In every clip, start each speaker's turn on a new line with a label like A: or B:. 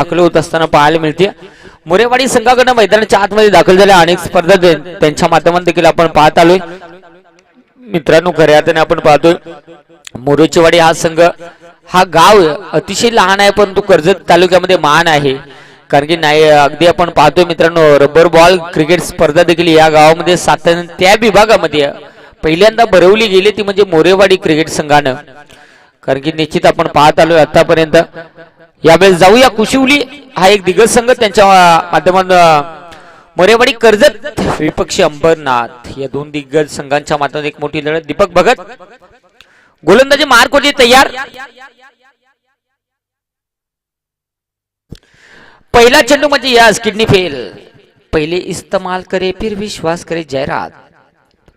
A: दाखल होत असताना पाहायला मिळते. मोरेवाडी संघाकडनं मैदानाच्या आतमध्ये दाखल झाल्या. अनेक स्पर्धा त्यांच्या माध्यमात देखील आपण पाहत आलोय. मित्रांनो खऱ्या अर्थाने आपण पाहतोय मोरेचीवाडी हा संघ हा गाव अतिशय लहान आहे परंतु कर्जत तालुक्यामध्ये महान आहे. कारण की नाही अगदी आपण पाहतोय मित्रांनो रबर बॉल क्रिकेट स्पर्धा देखील या गावामध्ये सातत्याने त्या विभागामध्ये पहिल्यांदा भरवली गेली ती म्हणजे मोरेवाडी क्रिकेट संघानं. कारण की निश्चित आपण पाहत आलोय आतापर्यंत यावेळेस जाऊया कुशिवली. हा एक दिग्गज संघ त्यांच्या माध्यमात मोरेवाडी कर्जत विपक्षी अंबरनाथ. या दोन दिग्गज संघांच्या माध्यमात एक मोठी लढत. दीपक भगत गोलंदाजी मार्क होती तयार. पहिला चेंडू म्हणजे यास किडनी फेल. पहिले इस्तमाल करे फिर विश्वास करे जयरात.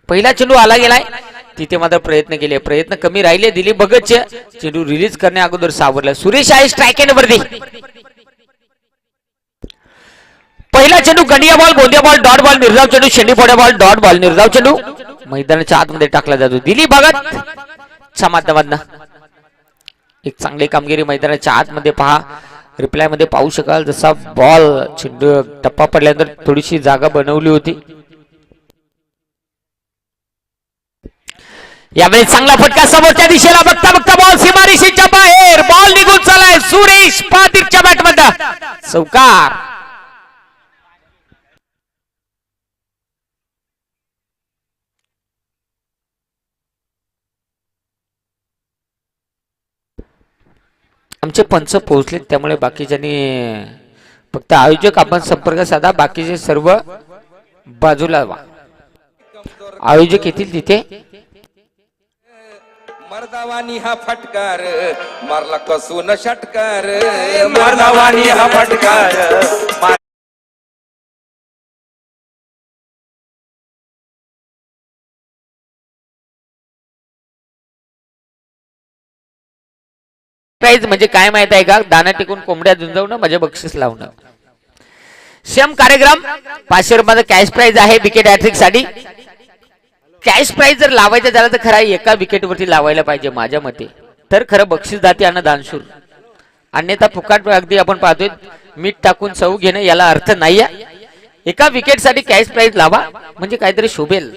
A: पहिला चेंडू आला गेलाय. तिथे मात्र प्रयत्न केले. प्रयत्न कमी राहिले. दिलीप भगतचे चेंडू रिलीज करण्या अगोदर सावरला. सुरेश आहे स्ट्राईक एंड वरती. पहिला चेंडू गंडिया बॉल गोंदिया बॉल डॉट बॉल निर्धाव चेंडू शेंडी फोड्या बॉल डॉट बॉल निर्धाव चेंडू. मैदानाच्या आतमध्ये टाकला जातो. दिलीप भगत च्या माध्यमातून एक चांगली कामगिरी मैदानाच्या आतमध्ये पहा. रिप्लायमध्ये पाहू शकाल जसा बॉल चेंडू टप्पा पडल्यानंतर थोडीशी जागा बनवली होती. यावेळी चांगला फटका समोरच्या दिशेला. बघता बघता बॉल सीमारेषेच्या बाहेर. बॉल निघून चालाय सुरेश पाटीलच्या बॅटमध्ये चौकार. आमचे पंच पोहोचले त्यामुळे बाकीच्यांनी फक्त आयोजक आपण संपर्क साधा. बाकीचे सर्व बाजूला आयोजक येतील तिथे.
B: मर्दावानी हा फटकार मारला कसून षटकार. मर्दावानी हा फटकार.
A: प्राईज म्हणजे काय माहीत आहे का? दाना टिकून कोंबड्या झुंजवणं म्हणजे बक्षीस लावणं. सेम कार्यक्रम पाचशे रुपयाचा कॅश प्राइज आहे विकेट हॅट्रिकसाठी. कॅश प्राईज जर लावायचं झालं तर खरं एका विकेटवरती लावायला पाहिजे माझ्या मते. तर खरं बक्षीस दाते आणि दानशूर. अन्यथा फुकाट अगदी आपण पाहतोय मीठ टाकून चव घेणं याला अर्थ नाही एका विकेटसाठी कॅश प्राईज लावा म्हणजे काहीतरी शोभेल.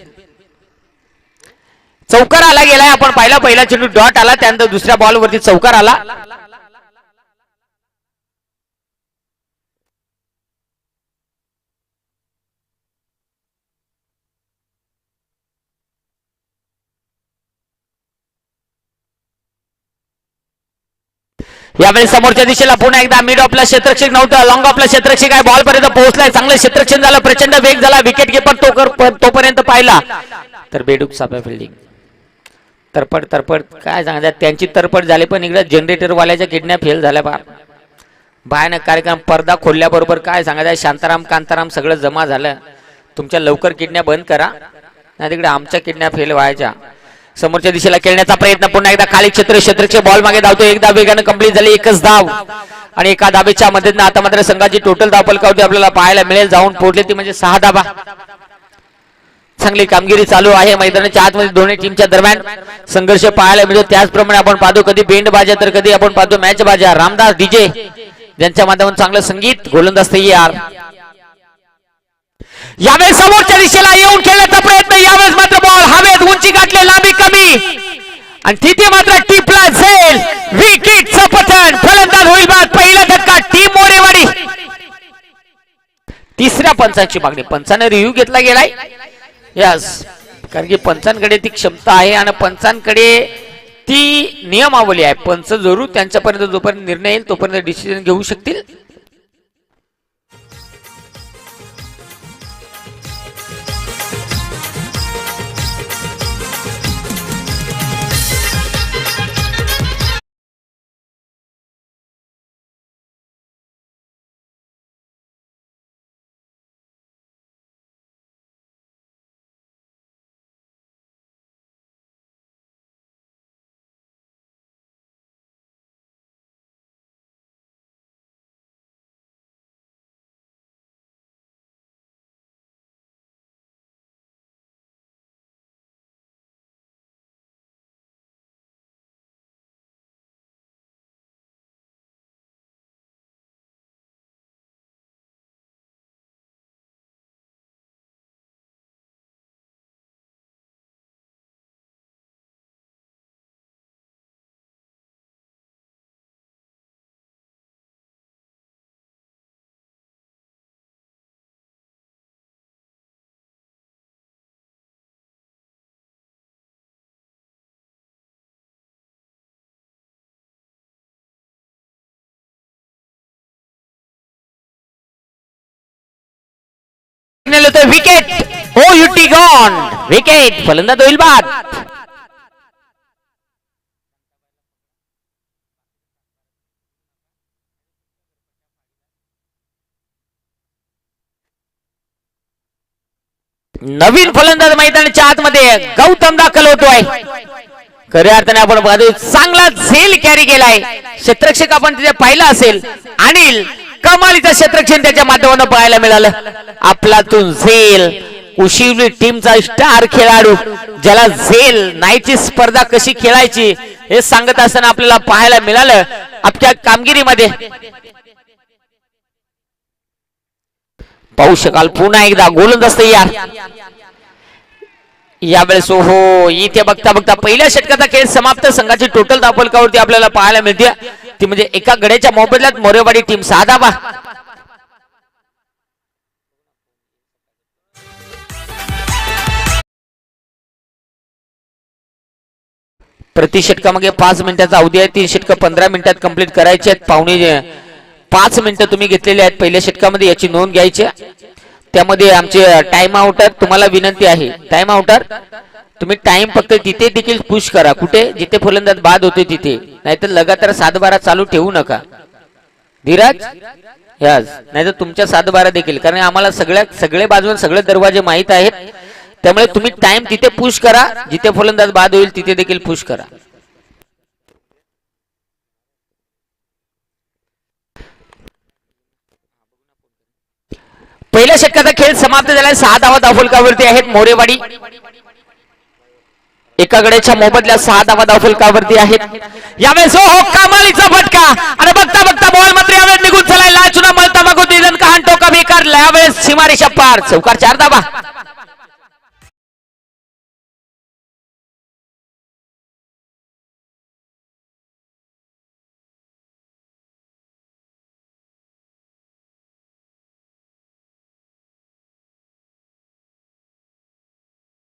A: चौकार आला गेलाय आपण पाहिला पहिला चेंडू डॉट आला त्यानंतर दुसऱ्या बॉल वरती चौकार आला. यावेळी समोरच्या दिशेला पुन्हा एकदा मिड ऑफला क्षेत्रक्षक नव्हतं. लॉंग ऑफला क्षेत्रक्षक आहे. बॉल पर्यंत पोहोचलाय चांगलं क्षेत्रक्षण झालं. प्रचंड वेग झाला. विकेट किपर तो कर- प- तोपर्यंत पाहिला. तर बेडूक साप्या फिल्डिंग तरपड तरपड काय सांगतात? त्यांची तरपड झाली पण इकडे जनरेटरवाल्याच्या किडण्या फेल झाल्या फार भयानक कार्यक्रम. पडदा खोलल्याबरोबर काय सांगायचं शांताराम कांताराम सगळं जमा झालं. तुमच्या लवकर किडण्या बंद करा. नाही तिकडे आमच्या किडण्या फेल व्हायच्या. समोरच्या दिशेला खेळण्याचा प्रयत्न पुन्हा एकदा खाली क्षेत्र क्षेत्रचे बॉल मागे धावतो एकदा वेगानं कंप्लीट झाली एकच धाव. आणि एका धाबेच्या मदतीनं आता मात्र संघाची टोटल धाव आपल्याला पाहायला मिळेल. जाऊन पोहोचले ती म्हणजे सहा धाबा. चांगली कामगिरी चालू आहे मैदानाच्या आतमध्ये दोन्ही टीमच्या दरम्यान. संघर्ष पाहायला मिळतो. त्याचप्रमाणे आपण पाहतो कधी बेंड बाजा तर कधी आपण पाहतो मॅच बाजा रामदास डीजे. ज्यांच्या माध्यमातून चांगलं संगीत. गोलंदाज तयार. यावेळेस समोरच्या दिशेला येऊन खेळण्याचा प्रयत्न यावेळेस मात्र बॉल हवेत उंची गाठले लांबी कमी. आणि तिथे मात्र टिपला झेल विकेटचं पतन फलंदाज होईल बाद. पहिला धक्का. टीम मोरेवाडी. तिसऱ्या पंचांची मागणी. पंचाने रिव्ह्यू घेतला गेलाय. यस कारण की पंचांकडे ती क्षमता आहे आणि पंचांकडे ती नियमावली आहे. पंच जरूर त्यांच्यापर्यंत जोपर्यंत निर्णय येईल तोपर्यंत डिसिजन घेऊ शकतील. Wicket O UT gone wicket फलंदाज होईल बाद नवीन फलंदाज मैदानाच्या आतमध्ये गौतम दाखल होतोय. खऱ्या अर्थाने आपण चांगला झेल कॅरी केलाय. क्षेत्रक्षक आपण तिथे पाहिलं असेल. अनिल कमालीचं क्षेत्रक्षण त्याच्या माध्यमातून पाहायला मिळालं. आपलातून झेल उशिवली टीमचा स्टार खेळाडू ज्याला झेल नाहीची स्पर्धा कशी खेळायची हे सांगत असताना आपल्याला पाहायला मिळालं आपल्या कामगिरीमध्ये. पाहू शकाल पुन्हा एकदा गोलंदाज तयार. यावेळेस हो इथे बघता बघता पहिल्या षटकाचा खेळ समाप्त. संघाची टोटल धावफलकावरती आपल्याला पाहायला मिळते. ती म्हणजे एका गड्याच्या मोबदल्यात मोरेवाडी टीम सहा धावा प्रति षटकामागे पाच मिनिटाचा अवधी आहे. तीन षटकं पंधरा मिनिटात कंप्लीट करायचे आहेत. पाहुणे पाच मिनिटं तुम्ही घेतलेले आहेत. पहिल्या षटकामध्ये याची नोंद घ्यायची आहे. त्यामध्ये आमचे टाइम आउटर तुम्हाला विनंती आहे. टाइम आउटर तुम्ही टाइम फक्त तिथे देखील पुश करा कुठे? जिथे फलंदाज बाद होते तिथे. नाहीतर लगातार सात बारा चालू ठेवू नका. धीरज? यास. नाहीतर तुमच्या सात बारा देखील. कारण आम्हाला सगळ्या सगळे बाजून सगळे दरवाजे माहीत आहेत. त्यामुळे तुम्ही टाइम तिथे पुश करा. जिथे फलंदाज बाद होईल तिथे देखील पुश करा. पहिल्या षटकाचा खेळ समाप्त झाला सहा धावा धावफलकावरती आहेत मोरेवाडी. एका गड्याच्या मोबदल्या सहा धावा धावफलकावरती आहेत. यावेळेस हो हो कमालीचा फटका. आणि बघता बघता बॉल मात्र यावेळेस निघून चलाय लाचुना मलता मागू दिलन का टोका बेकार यावेळेस सीमारेषा पार चौकार चार धावा.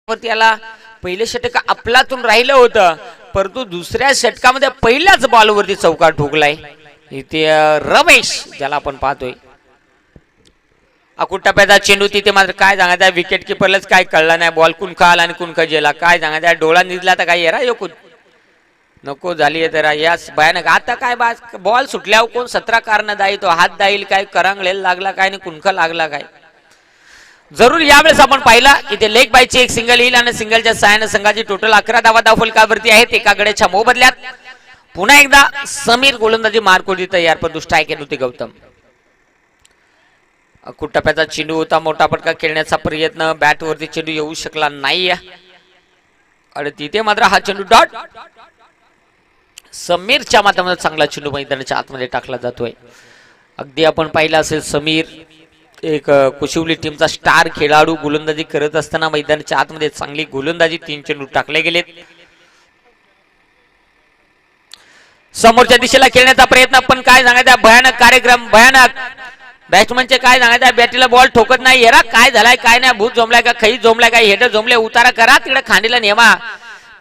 A: वरती पहिलं षटक आपलातून राहिलं होतं परंतु दुसऱ्या षटकामध्ये पहिल्याच बॉलवरती चौकार ठोकलाय. इथे रमेश ज्याला आपण पाहतोय. अकुट टप्प्याचा चेंडू तिथे मात्र काय सांगायचा विकेट किपरलाच काय कळलं नाही. बॉल कुण खाल आणि कुण जेला काय सांगायचा डोळा निजला तर काय येरा योकून नको झाली आहे तर यास भयानक. आता काय बा बॉल सुटल्यावर कोण सतरा कारण दाई तो हात दाईल काय करांगळेल लागला काय आणि कुणका लागला काय? जरूर यावेळेस आपण पाहिला इथे लेग बायची एक सिंगल येईल आणि सिंगलच्या सहाय्याने संघाची टोटल अकरा धावा धावफलकावरती आहेत. एका गड्याच्या मोबदल्यात पुन्हा एकदा समीर गोलंदाजी मारकोडी तयार पण स्ट्राईक येत होती गौतम. कुटप्याचा चेंडू होता मोठा फटका खेळण्याचा प्रयत्न. बॅट वरती चेंडू येऊ शकला नाही. आणि तिथे मात्र हा चेंडू डॉट. समीरच्या माध्यमात चांगला चेंडू मैदानाच्या आतमध्ये टाकला जातोय. अगदी आपण पाहिलं असेल समीर एक कुशिवली टीमचा स्टार खेळाडू गोलंदाजी करत असताना मैदानाच्या आतमध्ये चांगली गोलंदाजी तीन चेंडू टाकले गेलेत. समोरच्या दिशेला खेळण्याचा प्रयत्न पण काय सांगायचा भयानक कार्यक्रम भयानक. बॅट्समनचे काय सांगायचं बॅटीला बॉल ठोकत नाही. येरा काय झालाय काय नाही भूत जमलाय का खई जमलाय का हेड जमले उतारा करा तिकडे खांडीला नेमा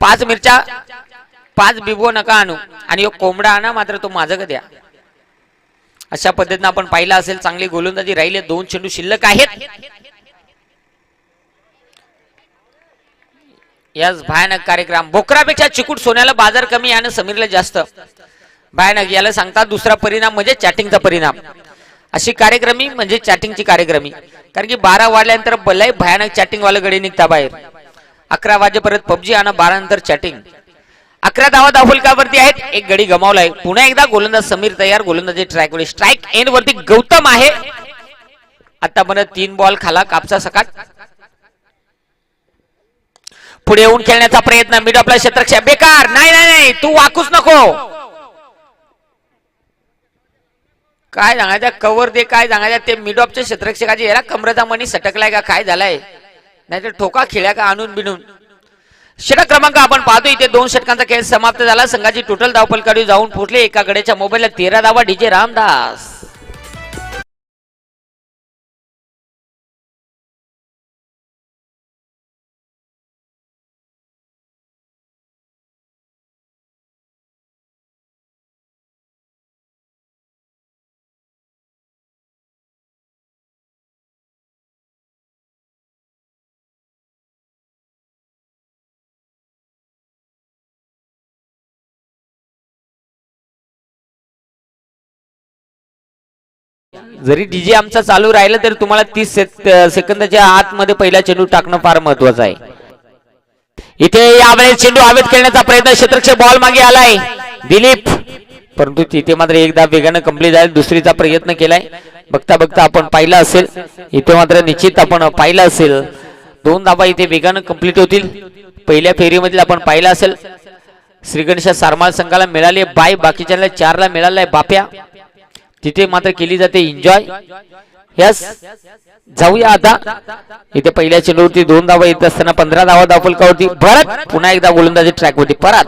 A: पाच मिरच्या पाच बिबो नका आणू. आणि कोंबडा आणा मात्र तो माझं द्या? अशा पद्धतीनं आपण पाहिलं असेल चांगली गोलंदाजी राहिले दोन चेंडू शिल्लक आहेत. याच भयानक कार्यक्रम. बोकरापेक्षा चिकूट सोन्याला बाजार कमी आणि समीरला जास्त. भयानक याला सांगतात दुसरा परिणाम म्हणजे चॅटिंगचा परिणाम. अशी कार्यक्रमी म्हणजे चॅटिंगची कार्यक्रमी. कारण की बारा वाढल्यानंतर लय भयानक चॅटिंग वाले गडी निघता बाहेर. अकरा वाजेपर्यंत पबजी आणि बारा नंतर चॅटिंग. अकरा धावा दाफुलकावरती आहेत? एक गडी गमावलाय. पुन्हा एकदा गोलंदाज समीर तयार गोलंदाजी ट्रॅक स्ट्राईक एंड वरती गौतम आहे. आतापर्यंत तीन बॉल खाला कापसा सकाट पुढे येऊन खेळण्याचा प्रयत्न मिड आपला क्षेत्रक्षक बेकार. नाही नाही नाही. तू वाकूच नको. काय सांगायचं? कवर दे काय सांगायचं? ते मिड ऑफच्या क्षेत्रक्षकाची याला कमरेचा मनी सटकलाय का? काय झालाय? नाहीतर ठोका खेळ्या का आणून बिनून षटक क्रमांक आपण पाहतो इथे दोन षटकांचा खेळ समाप्त झाला. संघाची टोटल धावपलकडे जाऊन पोहोचले. एका गड्याच्या मोबाईलला तेरा धावा डीजे रामदास. जरी डीजे आमचा चालू राहिला तरी तुम्हाला तीस सेकंदाच्या आतमध्ये पहिला चेंडू टाकणं फार महत्वाचं आहे. इथे यावेळेस चेंडू हवेत खेळण्याचा प्रयत्न क्षेत्रक्षक बॉल मागे आलाय. दिलीप. परंतु तिथे मात्र एकदा वेगानं कंप्लीट झाले. दुसरीचा प्रयत्न केलाय. बघता बघता आपण पाहिलं असेल. इथे मात्र निश्चित आपण पाहिलं असेल. दोन धाबा इथे वेगानं कंप्लीट होतील. पहिल्या फेरीमधील आपण पाहिलं असेल. श्रीगणेश सारमाळ संघाला मिळाले बाय बाकीच्या चारला मिळालाय बाप्या. तिथे मात्र केली जाते एन्जॉय यस जाऊया आता. इथे पहिल्या चेंडूवरती दोन धावा येत असताना पंधरा धावा धावफलकावरती परत पुन्हा एकदा गोलंदाजी ट्रॅक होती परत.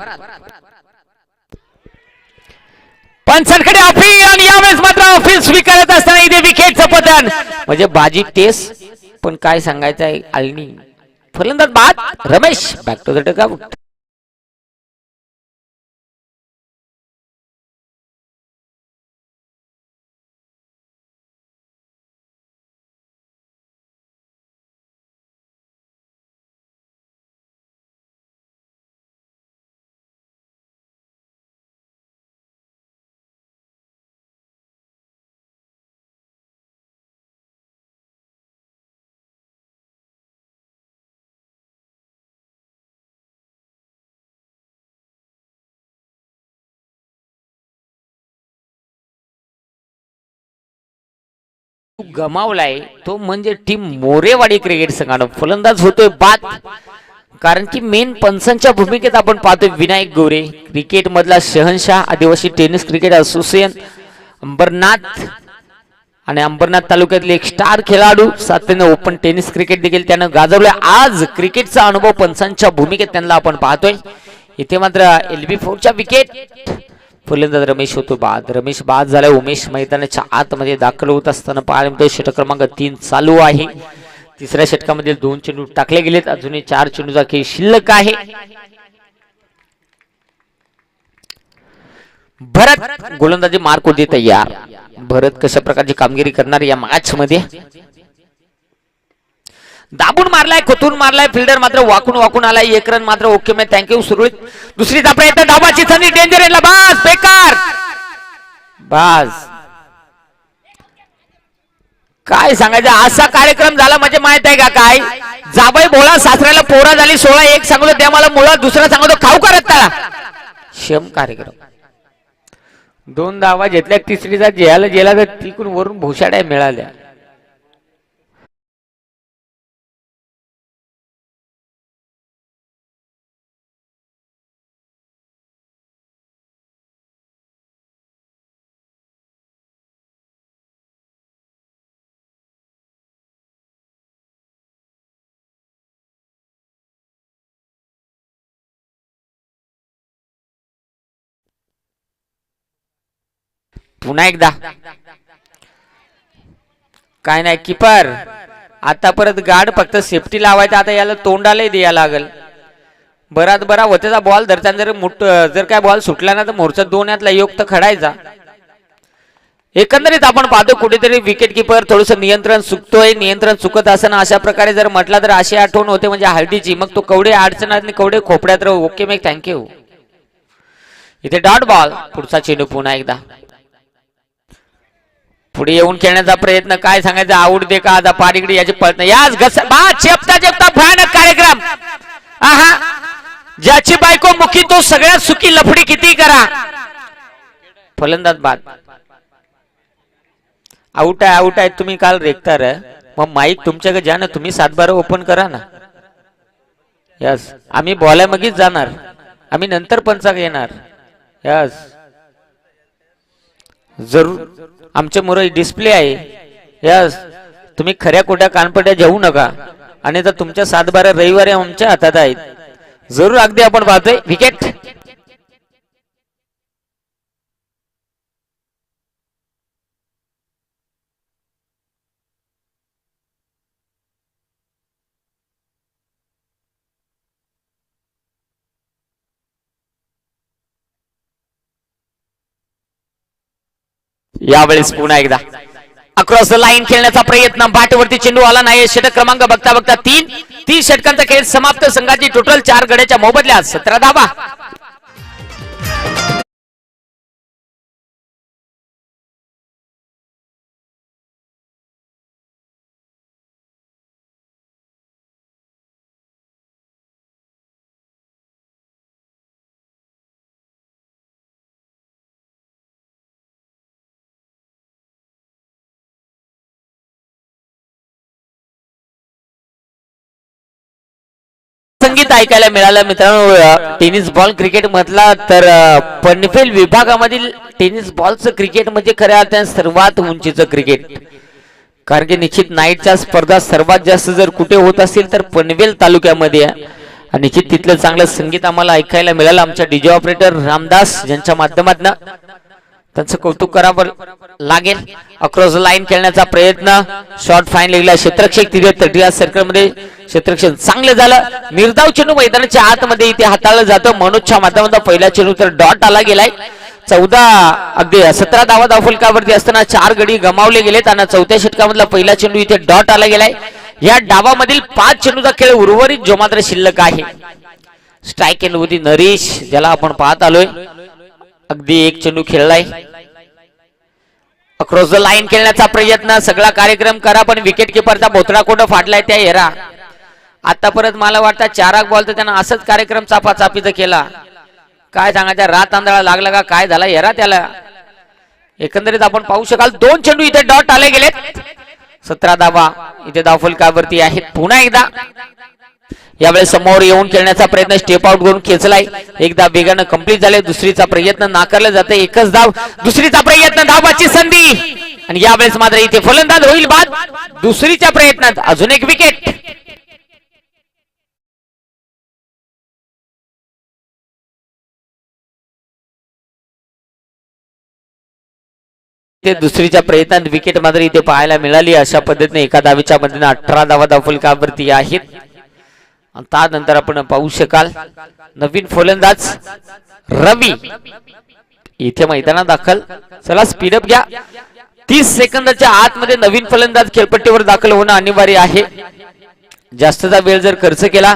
A: पंचांकडे अपील आणि यावेळेस मात्र अपील स्वीकारत असताना इथे विकेटचं पतन म्हणजे बाजी टेस्ट पण काय सांगायचं आहे आलनी. फलंदाज बाद Ramesh back to the dugout गमावलाय तो म्हणजे टीम मोरेवाडी क्रिकेट संघानं. फलंदाज होतोय बाद. कारण की मेन पंचांच्या भूमिकेत आपण पाहतोय विनायक गोरे क्रिकेट मधला शहनशाह आदिवासी टेनिस क्रिकेट असोसिएशन अंबरनाथ आणि अंबरनाथ तालुक्यातले एक स्टार खेळाडू सातत्याने ओपन टेनिस क्रिकेट देखील त्यानं गाजवलंय. आज क्रिकेटचा अनुभव पंचांच्या भूमिकेत त्यांना आपण पाहतोय. इथे मात्र एल बी फोरच्या विकेट फलंदाज रमेश होतो बाद. रमेश बाद झाला उमेश मैदानाच्या आतमध्ये दाखल होत असताना पाहायला षटक क्रमांक तीन चालू आहे. तिसऱ्या षटकामध्ये दोन चेंडू टाकले गेलेत. अजूनही चार चेंडूचा खेळ शिल्लक आहे. भरत गोलंदाजी मार्क होते तयार भरत कशा प्रकारची कामगिरी करणार या मॅच मध्ये? दाबून मारलाय खोतून मारलाय फिल्डर मात्र वाकून वाकून आलाय एक रन मात्र ओके मे. थँक्यू सुरळीत. दुसरी धापडा येतात डाबाची संधी डेंजर येला बास बेकार. बास. काय सांगायचं? असा कार्यक्रम झाला म्हणजे माहीत आहे का काय? जाबाई बोला सासऱ्याला पोरा झाली सोळा एक सांगतो त्या मला मुळा दुसरा सांगतो खाऊ करत त्याला शम कार्यक्रम. दोन धावा घेतल्या तिसरीचा जेला तर तिकून वरून भोशाड्या मिळाल्या. पुन्हा एकदा. काय नाही किपर. आता परत गाड फक्त सेफ्टी लावायचं आता याला तोंडालाही द्यायला लागल. बरात बरा होतेचा बॉल धरताना जर मोठ जर काय बॉल सुटला ना तर मोर्चा दोन यातला योग तर खडायचा. एकंदरीत आपण पाहतो कुठेतरी विकेट किपर थोडस नियंत्रण चुकतोय नियंत्रण चुकत असताना अशा प्रकारे जर म्हटला तर अशी आठवण होते म्हणजे हळदीची. मग तो कवडे अडचणात आणि कवडे खोपड्यात राहू. ओके मेक थँक्यू इथे डॉट बॉल पुढचा चेंडू पुन्हा एकदा. पुढे येऊन खेळण्याचा प्रयत्न काय सांगायचं? आवड दे का? आता पारिकडे याची पळत याच घस बा चेपता चेपता भयानक कार्यक्रम. आहा. ज्याची बायको मुखी तो सगळ्यात सुखी लफडी किती करा? फलंदाज बाद. आउट आहे आउट आहे. तुम्ही काल रेखतार मग माईक तुमच्याकडे ज्या ना तुम्ही सातबारा ओपन करा ना. यस. आम्ही बॉलाय मगीच जाणार. आम्ही नंतर पंचाक येणार. यस. जरूर. आमच्या मोर डिस्प्ले आहे. या तुम्ही खऱ्या खोट्या कानपट्या घेऊ नका. आणि तर तुमच्या सात बारा रविवारी आमच्या हातात आहेत. जरूर अगदी आपण पाहतोय. विकेट. यावेळेस पुन्हा एकदा. अक्रॉस द लाईन खेळण्याचा प्रयत्न. बाटवरती चेंडू आला नाही. षटक क्रमांक बघता बघता तीन. तीन षटकांचा खेळ समाप्त. संघाची टोटल चार गड्याच्या मोबदल्यात सतरा धावा. संगीत ऐकायला मिळालं मित्रांनो टेनिस बॉल क्रिकेट मधला तर पनवेल विभागामधील टेनिस बॉलचं क्रिकेट म्हणजे खऱ्या अर्थाने सर्वात उंचीचं क्रिकेट कारण की निश्चित नाईटच्या स्पर्धा सर्वात जास्त जर कुठे होत असतील तर पनवेल तालुक्यामध्ये. आणि निश्चित तिथलं चांगलं संगीत आम्हाला ऐकायला मिळालं. आमच्या डीजे ऑपरेटर रामदास यांच्या माध्यमातून. त्यांचं कौतुक करावं लागेल. अक्रॉस लाईन खेळण्याचा प्रयत्न. शॉर्ट फाईन लिहिला. क्षेत्रक्षक तिथे तटीया सर्कलमध्ये क्षेत्रक्षण चांगलं झालं. निर्धाव चेंडू मैदानाच्या आतमध्ये इथे हाताळलं जातं. मनोजच्या माध्यमातून पहिला चेंडू तर डॉट आला गेलाय. चौदा अगदी सतरा धावा धावफलकावरती असताना चार गडी गमावले गेलेत आणि चौथ्या षटकामधला पहिला चेंडू इथे डॉट आला गेलाय. या डावामधील पाच चेंडूचा खेळ उर्वरित जो मात्र शिल्लक आहे. स्ट्राईक एंड होती नरेश ज्याला आपण पाहत आलोय. अगदी एक चेंडू खेळलाय. अक्रॉस द लाईन खेळण्याचा प्रयत्न सगळा कार्यक्रम करा पण विकेट किपरचा बोथडा कोट फाडलाय त्या हेरा आता परत मला वाटतं चाराक बॉल तर त्यानं असंच कार्यक्रम चापाचापीचा केला. काय सांगायचं रात तांदळा लागला का काय झाला हेरा त्याला? एकंदरीत आपण पाहू शकाल दोन चेंडू इथे डॉट आले गेलेत. सतरा धावा इथे धावफलकावरती आहेत. पुन्हा एकदा यावेळेस समोर येऊन खेळण्याचा प्रयत्न स्टेप आउट करून खेचलाय. एकदा वेगानं कंप्लीट झाले दुसरीचा प्रयत्न नाकारला जाते एकच धाव दुसरीचा प्रयत्न धावाची संधी. आणि यावेळेस मात्र इथे फलंदाज होईल बाद दुसरीच्या प्रयत्नात अजून एक विकेट ते दुसरीच्या प्रयत्नात विकेट मात्र इथे पाहायला मिळाली. अशा पद्धतीने एका धावीच्या मध्ये अठरा धावा धावफलकावरती आहेत. आणि त्यानंतर आपण पाहू शकाल नवीन फलंदाज रवी. इथे मैदानात दाखल. चला स्पीडअप घ्या. तीस सेकंदाच्या आतमध्ये नवीन फलंदाज खेळपट्टीवर दाखल होणं अनिवार्य आहे. जास्तचा वेळ जर खर्च केला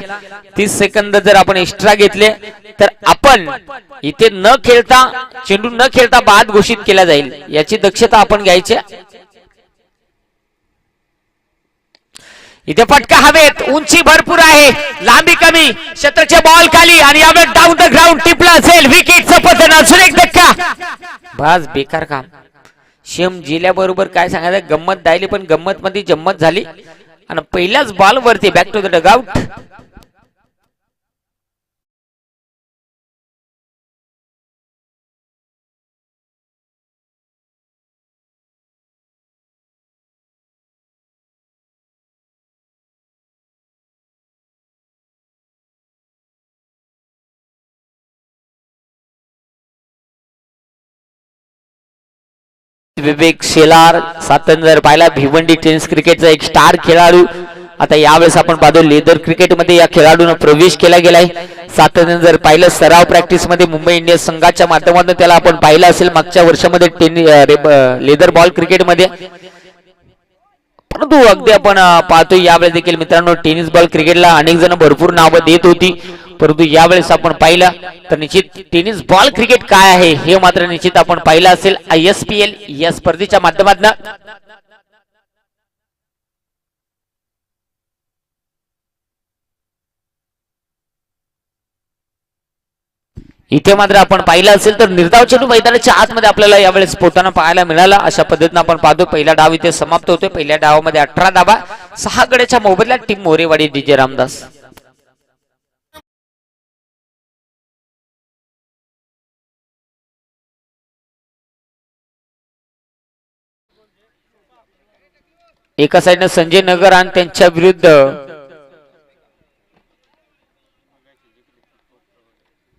A: तीस सेकंद जर आपण एक्स्ट्रा घेतले तर आपण इथे न खेळता चेंडू न खेळता बाद घोषित केला जाईल. याची दक्षता आपण घ्यायची इथे फटका हवेत उंची भरपूर आहे लांबी कमी क्षेत्राचे बॉल खाली आणि यावेळेस डाऊन द ग्राउंड टिपला असेल विकेट पतन अजून एक धक्का. बस बेकार काम. शेम जिल्ह्याबरोबर काय सांगायचं गंमत दायली पण गंमत मध्ये जम्मत झाली. आणि पहिल्याच बॉल वरती back to the dugout Vivek Shelar सात जर पाहिला भिवंडी टेनिस क्रिकेटचा एक स्टार खेळाडू. आता यावेळेस आपण पाहतो लेदर क्रिकेटमध्ये या खेळाडूनं प्रवेश केला गेलाय. सात जर पाहिलं सराव प्रॅक्टिसमध्ये मुंबई इंडियन्स संघाच्या माध्यमातून त्याला आपण पाहिलं असेल मागच्या वर्षामध्ये टेनिस लेदर बॉल क्रिकेटमध्ये. परंतु अगदी आपण पाहतो यावेळेस देखील मित्रांनो टेनिस बॉल क्रिकेटला अनेक जण भरपूर नावं देत होती. परंतु यावेळेस आपण पाहिलं तर निश्चित टेनिस बॉल क्रिकेट काय आहे हे मात्र निश्चित आपण पाहिलं असेल. आय एस पी एल या स्पर्धेच्या माध्यमातून. इथे मात्र आपण पाहिलं असेल तर निर्धाव चेंडू मैदानाच्या आतमध्ये आपल्याला यावेळेस पोताना पाहायला मिळाला. अशा पद्धतीनं आपण पाहतो पहिला डाव इथे समाप्त होतोय. पहिल्या डावामध्ये अठरा धावा. सहा गड्याच्या मोबदल्यात टीम मोरेवाडी डीजे रामदास. एका साईडनं संजय नगर आणि त्यांच्या विरुद्ध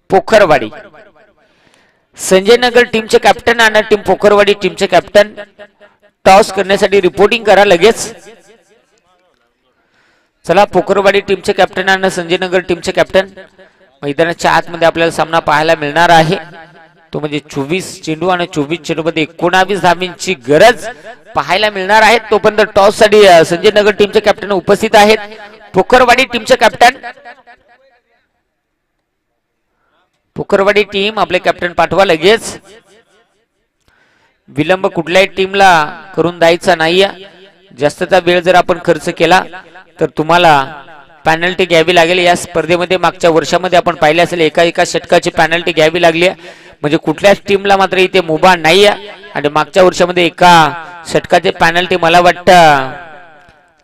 A: पोखरवाडी. संजय नगर टीमचे कॅप्टन आणि टीम पोखरवाडी टीमचे कॅप्टन टॉस करण्यासाठी रिपोर्टिंग करा लगेच. चला पोखरवाडी टीमचे कॅप्टन आणि संजय नगर टीमचे कॅप्टन मैदानाच्या आतमध्ये आपल्याला सामना पाहायला मिळणार आहे. तो म्हणजे चोवीस चेंडू आणि चोवीस चेंडू मध्ये एकोणावीस धावींची गरज पाहायला मिळणार आहे. तोपर्यंत टॉससाठी संजय नगर टीमचे कॅप्टन उपस्थित आहेत. पोखरवाडी टीमचे कॅप्टन पोखरवाडी टीम आपले कॅप्टन पाठवा लगेच. विलंब कुठल्याही टीमला करून द्यायचा नाहीये. जास्तचा वेळ जर आपण खर्च केला तर तुम्हाला पॅनल्टी घ्यावी लागेल. या स्पर्धेमध्ये मागच्या वर्षामध्ये आपण पाहिले असेल एका एका षटकाची पॅनल्टी घ्यावी लागली आहे. म्हणजे कुठल्याच टीमला मात्र इथे मुभा नाही आहे आणि मागच्या वर्षामध्ये एका षटकाची पॅनल्टी मला वाटतं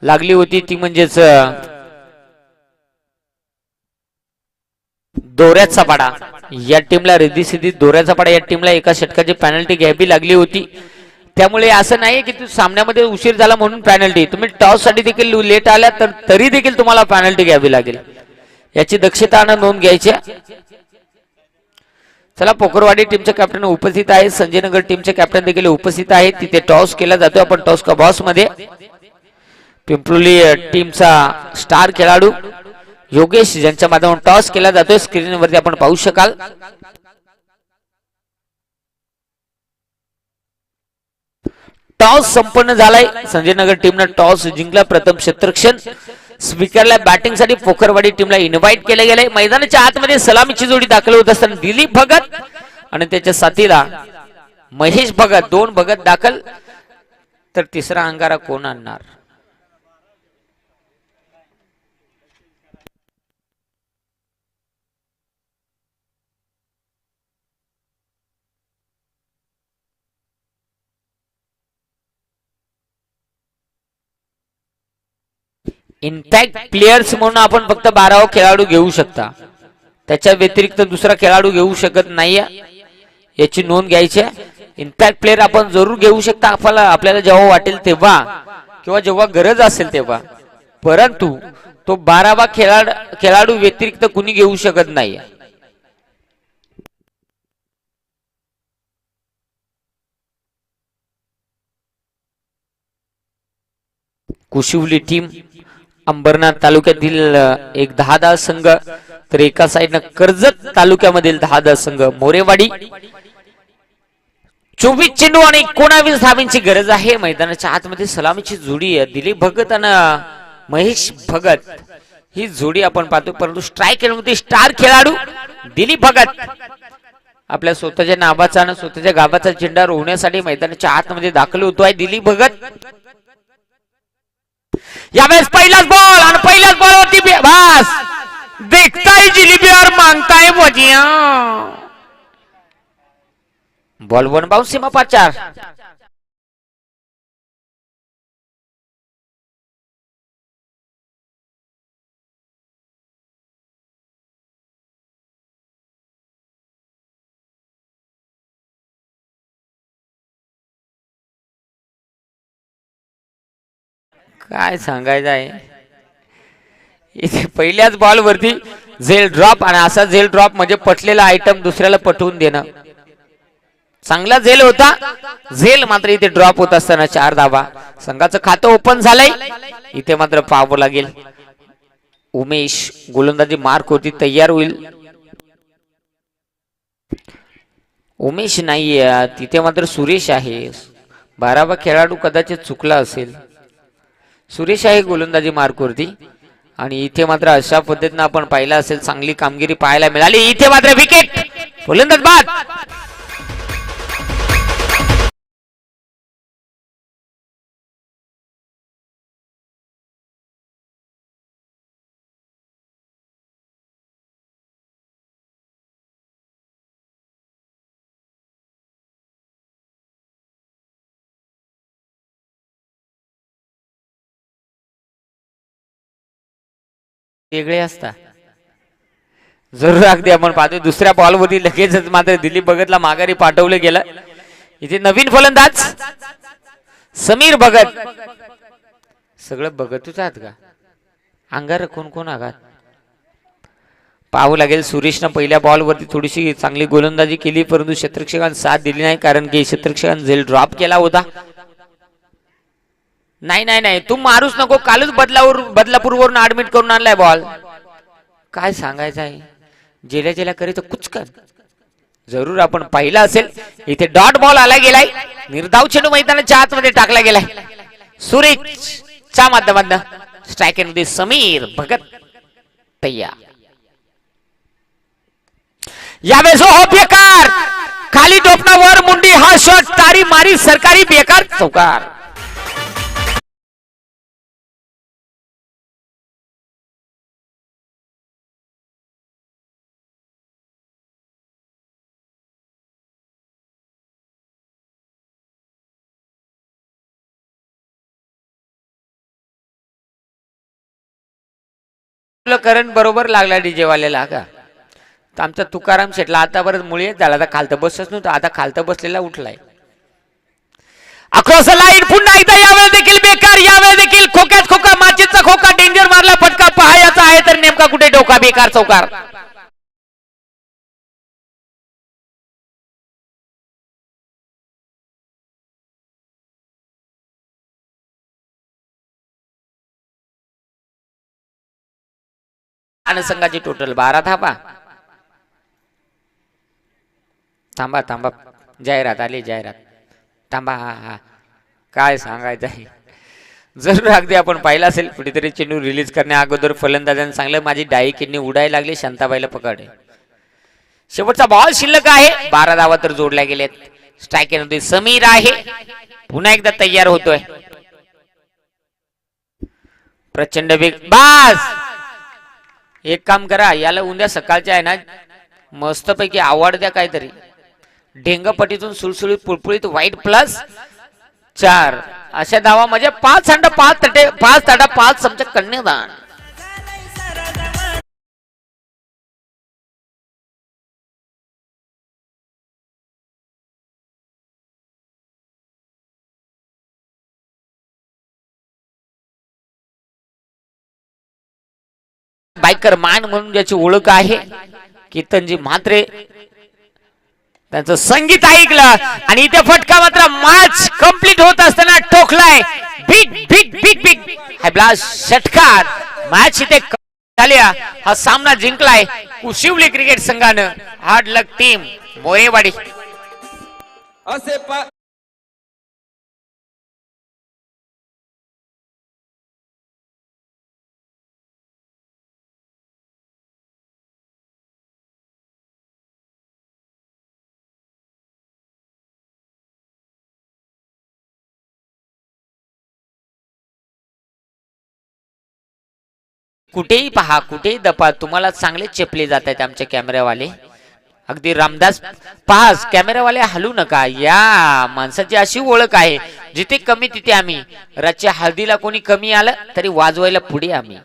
A: लागली होती ती म्हणजेच दोऱ्याचा पाडा या टीमला रिद्धी सिद्धी दोऱ्याचा पाडा या टीमला एका षटकाची पॅनल्टी घ्यावी लागली होती. त्यामुळे असं नाही की तू सामन्यामध्ये उशीर झाला म्हणून पॅनल्टी तुम्ही टॉससाठी देखील लेट आल्या तर तरी देखील तुम्हाला पॅनल्टी घ्यावी लागेल. याची दक्षता आणि नोंद घ्यायची आहे. चला पोकरवाडी टीमचे कॅप्टन उपस्थित आहे संजय नगर टीमचे कॅप्टन देखील उपस्थित आहेत. तिथे टॉस केला जातो. आपण टॉस का बॉसमध्ये. पिंपरुली टीमचा स्टार खेळाडू योगेश ज्यांच्या माध्यमातून टॉस केला जातोय. स्क्रीनवरती आपण पाहू शकाल. टॉस संपन्न झालाय. संजय नगर टीमनं टॉस जिंकला. प्रथम क्षेत्रक्षण स्पीकरला बॅटिंगसाठी पोखरवाडी टीमला इन्व्हाइट केलं गेलंय मैदानाच्या आतमध्ये सलामीची जोडी दाखल होत असताना दिलीप भगत आणि त्याच्या साथीला महेश भगत दोन भगत दाखल. तर तिसरा अंगारा कोण आणणार? इनफॅक्ट प्लेयर्स म्हणून आपण फक्त बारावा खेळाडू घेऊ शकता. त्याच्या व्यतिरिक्त दुसरा खेळाडू घेऊ शकत नाहीये. याची नोंद घ्यायची आहे. इनफॅक्ट प्लेअर आपण जरूर घेऊ शकता. आपल्याला आपल्याला जेव्हा वाटेल तेव्हा. किंवा जेव्हा गरज असेल तेव्हा. परंतु तो बारावा खेळाडू खेळाडू व्यतिरिक्त कुणी घेऊ शकत नाही कुशिवली टीम अंबरनाथ तालुक्यातील एक दहा दहा संघ तर एका साईडनं कर्जत तालुक्यामधील दहा दहा संघ मोरेवाडी. चोवीस चेंडू आणि एकोणावीस धावींची गरज आहे. मैदानाच्या आतमध्ये सलामीची जोडी आहे. दिलीप भगत आणि महेश भगत. ही जोडी आपण पाहतो परंतु स्ट्राईकमध्ये स्टार खेळाडू दिलीप भगत. आपल्या स्वतःच्या नावाचा आणि स्वतःच्या गावाचा झेंडा रोवण्यासाठी मैदानाच्या आतमध्ये दाखल होतो आहे दिलीप भगत. यावेळेस पहिलाच बॉल आणि पहिल्याच बॉलवरती बे- बस. देखताय जिलेबी और मागताय भजिया. बॉल वन बाउन्स सीमा पाचार काय सांगायचं आहे? इथे पहिल्याच बॉल वरती झेल ड्रॉप आणि असा झेल ड्रॉप म्हणजे पटलेला आयटम दुसऱ्याला पटवून देणं. चांगला झेल होता. झेल मात्र इथे ड्रॉप होत असताना चार धाबा संघाचं खातं ओपन झालंय. इथे मात्र पाहावं लागेल. उमेश गोलंदाजी मार्क होती तयार होईल. उमेश नाहीये. तिथे मात्र सुरेश आहे. बारावा खेळाडू कदाचित चुकला असेल. सुरेश आहे गोलंदाजी होती आणि इथे मात्र अशा पद्धतीनं आपण पाहिलं असेल चांगली कामगिरी पाहायला मिळाली. इथे मात्र विकेट गोलंदाज बाद. वेगळे असता जरूर अगदी आपण पाहतो दुसऱ्या बॉलवरती लगेचच मात्र दिलीप भगतला माघारी पाठवलं गेलं. इथे नवीन फलंदाज समीर भगत. सगळं बघतच आहात का? अंगार कोण कोण आघात? पाहू लागेल सुरेशनं पहिल्या बॉलवरती थोडीशी चांगली गोलंदाजी केली परंतु क्षेत्रक्षकांनी साथ दिली नाही कारण की क्षेत्रक्षकांनी झेल ड्रॉप केला होता नाही नाही नाही. तू मारूच नको. कालच बदलावर बदलापूरवरून ऍडमिट करून आणलाय बॉल काय सांगायचं आहे? जेल्या जेल्या करीत कुच कर जरूर आपण पाहिलं असेल. इथे डॉट बॉल आला गेलाय. निर्धाव चेंडू मैदानाच्या आतमध्ये टाकला गेलाय. सुरेश च्या माध्यमातून स्ट्रायकरमध्ये समीर भगत तैया यावेळेस हो, हो बेकार. खाली टोपणावर मुंडी हा शॉट तारी मारी सरकारी बेकार चौकार. करंट बरोबर लागला डीजेवाल्याला का? तर आमचा तुकाराम शेटला आता बरं मुळे झाला आता खालतं बसच नव्हतं आता खालतं बसलेला उठलाय. अक्रॉस लाईन पुन्हा एकदा यावेळेस देखील बेकार यावेळेस देखील खोक्यात खोका माचीचा खोका डेंजर मारला फटका पहायचा आहे तर नेमका कुठे डोका बेकार चौकार? आणि संघाची टोटल बारा धावा थांबा थांबा. जाहिरात आली जाहिरात. थांबा हा हा. काय सांगायचं आहे जरूर अगदी आपण पाहिलं असेल कुठेतरी चेंडू रिलीज करण्या अगोदर फलंदाजांनी सांगलं माझी डाई किडनी उडायला लागली शांताबाईला पकड शेवटचा बॉल शिल्लक आहे. बारा धावा तर जोडल्या गेलेत स्ट्रायकर समीर आहे. पुन्हा एकदा तयार होतोय. प्रचंड वेग बास! एक काम करा याला उद्या सकाळच्या आहे ना मस्तपैकी आवड द्या काहीतरी. ढेंगपटीतून सुळसुळीत पुळपुळीत वाईट प्लस चार. अशा धावा म्हणजे पाच हंड पाच तटे पाच ताटा पाच चमचे कन्यादान. बायकर मान म्हणून ज्याची ओळख आहे. कीर्तनजी म्हात्रे त्यांचं संगीत ऐकलं आणि इथे फटका मात्र मॅच कंप्लीट होत असताना ठोकलाय. बिग बिग बिग बिग हायब्ला षटकार. मॅच इथे झाल्या. हा सामना जिंकलाय. कुशिवली क्रिकेट संघानं. Hard luck team Morewadi.
B: असे
A: कुठेही पहा कुठेही दपा तुम्हाला चांगले चेपले जात आहेत आमचे कॅमेरावाले अगदी रामदास पास कॅमेरावाले हलू नका. या माणसाची अशी ओळख आहे जिथे कमी तिथे आम्ही. रातच्या हळदीला कोणी कमी आलं तरी वाजवायला पुढे आम्ही.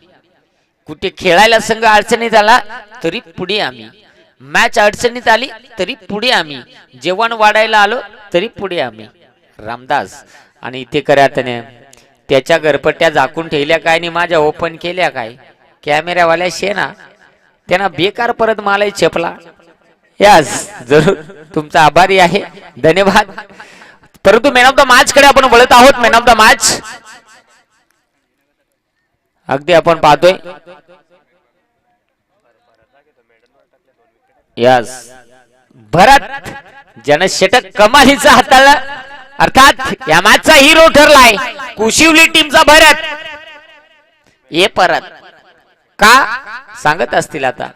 A: कुठे खेळायला संघ अडचणीत आला तरी पुढे आम्ही. मॅच अडचणीत आली तरी पुढे आम्ही. जेवण वाढायला आलो तरी पुढे आम्ही. रामदास आणि इथे करा त्याने त्याच्या घरपट्ट्या झाकून ठेवल्या काय आणि माझ्या ओपन केल्या काय? कॅमेऱ्यावाल्या शेना त्यांना बेकार परत मलाही छेपला. यास जरूर तुमचा आभारी आहे. धन्यवाद. परंतु मॅन ऑफ द मॅच कडे आपण वळत आहोत मॅन ऑफ द मॅच अगदी आपण पाहतोय. यस. भरत ज्यानं कमालीचा हाताळला अर्थात या मॅचचा हिरो ठरलाय. कुशिवली टीमचा भरत. ये परत. का? सांगत असतील आता.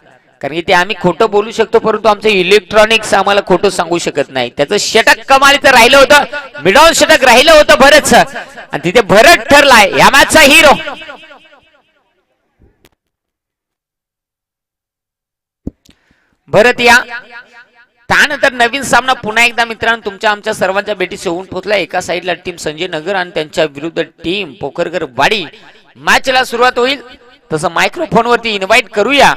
A: कारण की ते आम्ही खोटं बोलू शकतो परंतु आमचं इलेक्ट्रॉनिक्स आम्हाला खोटं सांगू शकत नाही. त्याचं षटक कमालीचं राहिलं होतं मिडॉल षटक राहिलं होतं भरतच आणि तिथे भरत ठरलाय या मॅचचा हिरो भरत या. त्यानंतर नवीन सामना पुन्हा एकदा मित्रांनो तुमच्या आमच्या सर्वांच्या भेटीस येऊन पोहोचला. एका साईडला टीम संजय नगर आणि त्यांच्या विरुद्ध टीम पोखरकर वाडी मॅचला सुरुवात होईल. तसं मायक्रोफोनवरती इन्व्हाइट करूया.